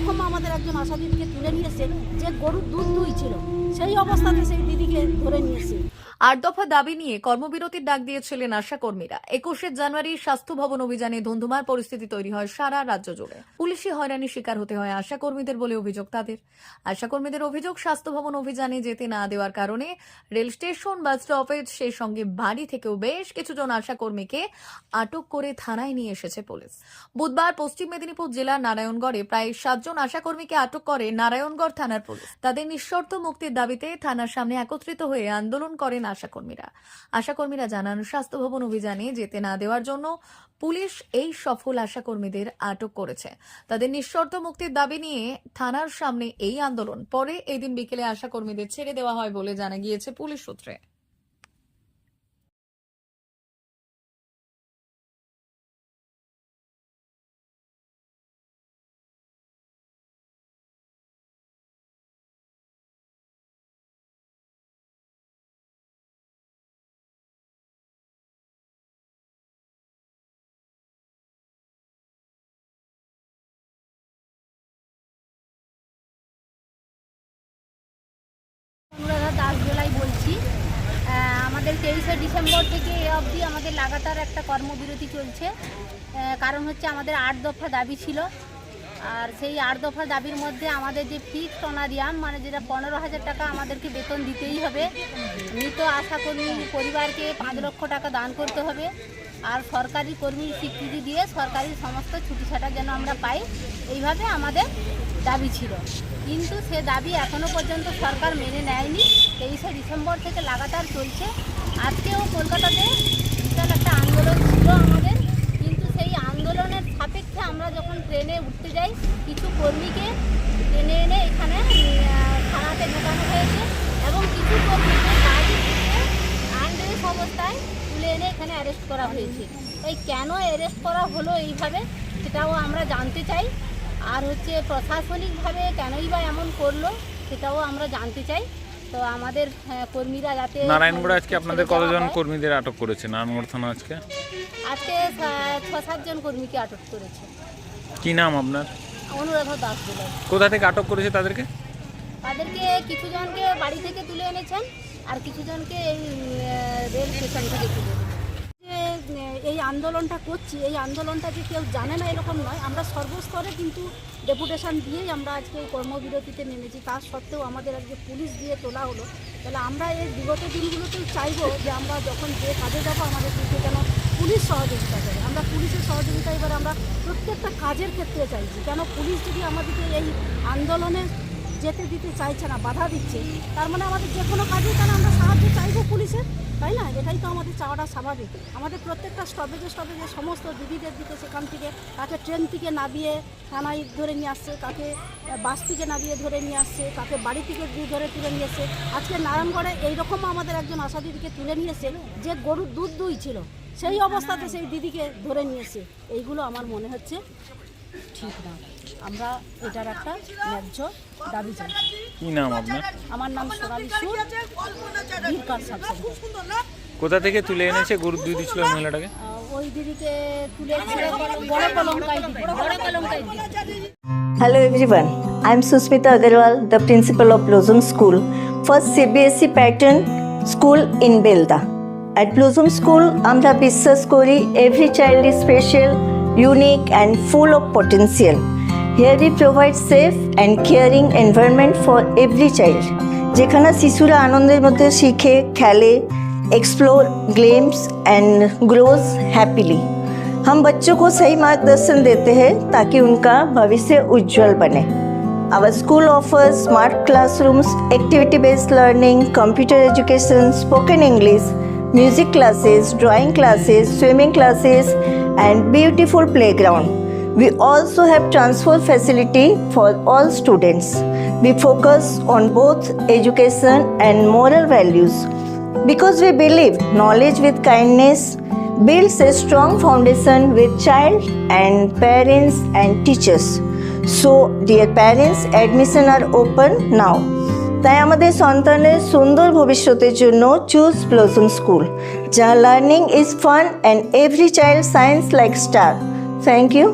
এরকম আমাদের একজন আশা দিদিকে তুলে নিয়েছে যে গরুর দুধ দুই ছিল। সেই অবস্থাতে সেই দিদিকে ধরে নিয়েছে। আট দফা দাবি নিয়ে কর্মবিরতির ডাক দিয়েছিলেন আশা কর্মীরা একুশে জানুয়ারি স্বাস্থ্য ভবন অভিযানে ধুন্ধুমার পরিস্থিতি তৈরি হয় সারা রাজ্য জুড়ে। পুলিশি হয়রানির শিকার হতে হয় আশা কর্মীদের বলে অভিযোগ তাদের। আশা কর্মীদের অভিযোগ, স্বাস্থ্য ভবন অভিযানে যেতে না দেওয়ার কারণে রেল স্টেশন বাস স্টপেজ সেই সঙ্গে বাড়ি থেকেও বেশ কিছুজন আশা কর্মীকে আটক করে থানায় নিয়ে এসেছে পুলিশ। বুধবার পশ্চিম মেদিনীপুর জেলার নারায়ণগড়ে প্রায় সাতজন আশা কর্মীকে আটক করে নারায়ণগড় থানার পুলিশ। তাদের নিঃশর্ত মুক্তির দাবিতে থানার সামনে একত্রিত হয়ে আন্দোলন করেন আশাকর্মীরা। আশাকর্মীরা জানান, স্বাস্থ্য ভবন অভিযানে যেতে না দেওয়ার জন্য পুলিশ এই সফল আশাকর্মীদের আটক করেছে। তাদের নিঃশর্ত মুক্তির দাবি নিয়ে থানার সামনে এই আন্দোলন। পরে এদিন দিন বিকেলে আশাকর্মীদের ছেড়ে দেওয়া হয় বলে জানা গিয়েছে পুলিশ সূত্রে। অনুরাধা দাস জেলায় বলছি। আমাদের তেইশে ডিসেম্বর থেকে এ অবধি আমাদের লাগাতার একটা কর্মবিরতি চলছে। কারণ হচ্ছে আমাদের আট দফা দাবি ছিল। আর সেই আট দফা দাবির মধ্যে আমাদের যে ফিক্সড অনারিয়াম মানে যেটা পনেরো হাজার টাকা আমাদেরকে বেতন দিতেই হবে। মৃত আশাকর্মী পরিবারকে পাঁচ লক্ষ টাকা দান করতে হবে। আর সরকারি কর্মীর স্বীকৃতি দিয়ে সরকারি সমস্ত ছুটি ছাটা যেন আমরা পাই। এইভাবে আমাদের দাবি ছিল। কিন্তু সে দাবি এখনও পর্যন্ত সরকার মেনে নেয়নি। তেইশে ডিসেম্বর থেকে লাগাতার চলছে। আজকেও কলকাতাতে বিশাল একটা আন্দোলন ছিল আমাদের। কিন্তু সেই আন্দোলনের সাপেক্ষে আমরা যখন ট্রেনে উঠতে যাই, কিছু কর্মীকে টেনে এনে এখানে থানাতে ঢোকানো হয়েছে এবং কিছু কর্মীকে গাড়ি আনড্রেস অবস্থায় তুলে এনে এখানে অ্যারেস্ট করা হয়েছে। এই কেন অ্যারেস্ট করা হলো এইভাবে, সেটাও আমরা জানতে চাই। আর হচ্ছে প্রশাসনিকভাবে কেনই বা এমন করল সেটাও আমরা জানতে চাই। তো আমাদের কর্মীরা যাতে নারায়ণগড়ে আজকে আপনাদের কতজন কর্মীদের আটক করেছে? নারায়ণগড় থানা আজকে? আজকে ছ সাতজন কর্মীকে আটক করেছে। কি নাম আপনার? অনুরাধা দাস কোথা থেকে আটক করেছে তাদেরকে? তাদেরকে কিছুজনকে বাড়ি থেকে তুলে এনেছেন আর কিছুজনকে এই রেল স্টেশন থেকে তুলে এনেছেন। এই আন্দোলনটা করছি, এই আন্দোলনটা যে কেউ জানে না এরকম নয়। আমরা সর্বস্তরে কিন্তু ডেপুটেশন দিয়েই আমরা আজকে এই কর্মবিরতিতে নেমেছি। তার সত্ত্বেও আমাদের আজকে পুলিশ দিয়ে তোলা হলো। তাহলে আমরা এই বিগত দিনগুলোতেও চাইব যে আমরা যখন যে কাজে যাব, আমাদের কিন্তু যেন পুলিশ সহযোগিতা করে। আমরা পুলিশের সহযোগিতা এবার আমরা প্রত্যেকটা কাজের ক্ষেত্রে চাইছি। কেন পুলিশ যদি আমাদেরকে এই আন্দোলনে যেতে দিতে চাইছে না বাধা দিচ্ছে। তার মানে আমাদের যে কোনো কাজে কেন আমরা সাহায্য চাইব পুলিশের তাই না? এটাই তো আমাদের চাওয়াটা স্বাভাবিক। আমাদের প্রত্যেকটা স্টপেজে স্টপেজে সমস্ত দিদিদের দিকে সেখান থেকে কাকে ট্রেন থেকে নামিয়ে থানায় ধরে নিয়ে আসছে আহ, বাস থেকে নামিয়ে ধরে নিয়ে আসছে কাকে বাড়ি থেকে ধরে তুলে নিয়ে আজকে নারায়ণগড়ে এইরকম আমাদের একজন আশা দিদিকে তুলে নিয়েছে যে গরুর দুধ দুই ছিল সেই অবস্থাতে সেই দিদিকে ধরে নিয়েছে এইগুলো আমার মনে হচ্ছে ঠিক না আমরা এটার একটা ন্যায্য দাবি চাইছি কি নাম আপনার আমার নাম সোনালী সুর বীরকার সাব কোথা থেকে তুলে এনেছে গরু দুই দিছিল মহিলাটাকে ওই দিদিকে তুলে বড় কলঙ্কাই দিদি বড় কলঙ্কাই দিদি Hello everyone, I am Susmita Agarwal, the principal of Blossom School, first CBSE E pattern school in Belda. At Blossom School, আমরা বিশ্বাস করি every child is special, unique and full of potential. Here we provide safe and caring environment for every child. যেখানে শিশুরা আনন্দের মধ্যে শিখে খেলে explore, games and grows happily. हम बच्चों को सही मार्गदर्शन देते हैं ताकि उनका भविष्य उज्जवल बने Our school offers smart classrooms, activity based learning, computer education, spoken English, music classes, drawing classes, swimming classes, and beautiful playground. We also have transport facility for all students. We focus on both education and moral values because we believe knowledge with kindness builds a strong foundation with child and parents and teachers. So, dear parents, admission are open now. তাই আমাদের সন্তানের সুন্দর ভবিষ্যতের জন্য choose blossom school যা learning is fun and every child shines like star thank you